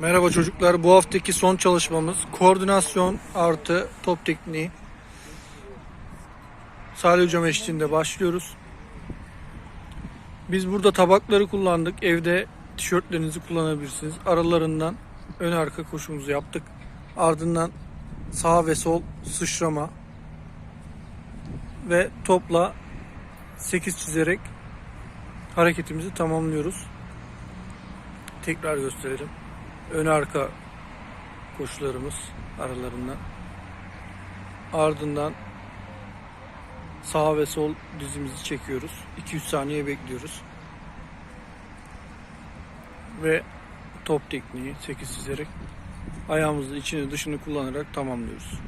Merhaba çocuklar. Bu haftaki son çalışmamız koordinasyon artı top tekniği. Salih Hocam eşliğinde başlıyoruz. Biz burada tabakları kullandık. Evde tişörtlerinizi kullanabilirsiniz. Aralarından ön arka koşumuzu yaptık. Ardından sağ ve sol sıçrama ve topla 8 çizerek hareketimizi tamamlıyoruz. Tekrar gösterelim. Ön arka koşularımız aralarından. Ardından sağ ve sol dizimizi çekiyoruz. 2-3 saniye bekliyoruz. Ve top tekniği 8 çizerek ayağımızı içini dışını kullanarak tamamlıyoruz.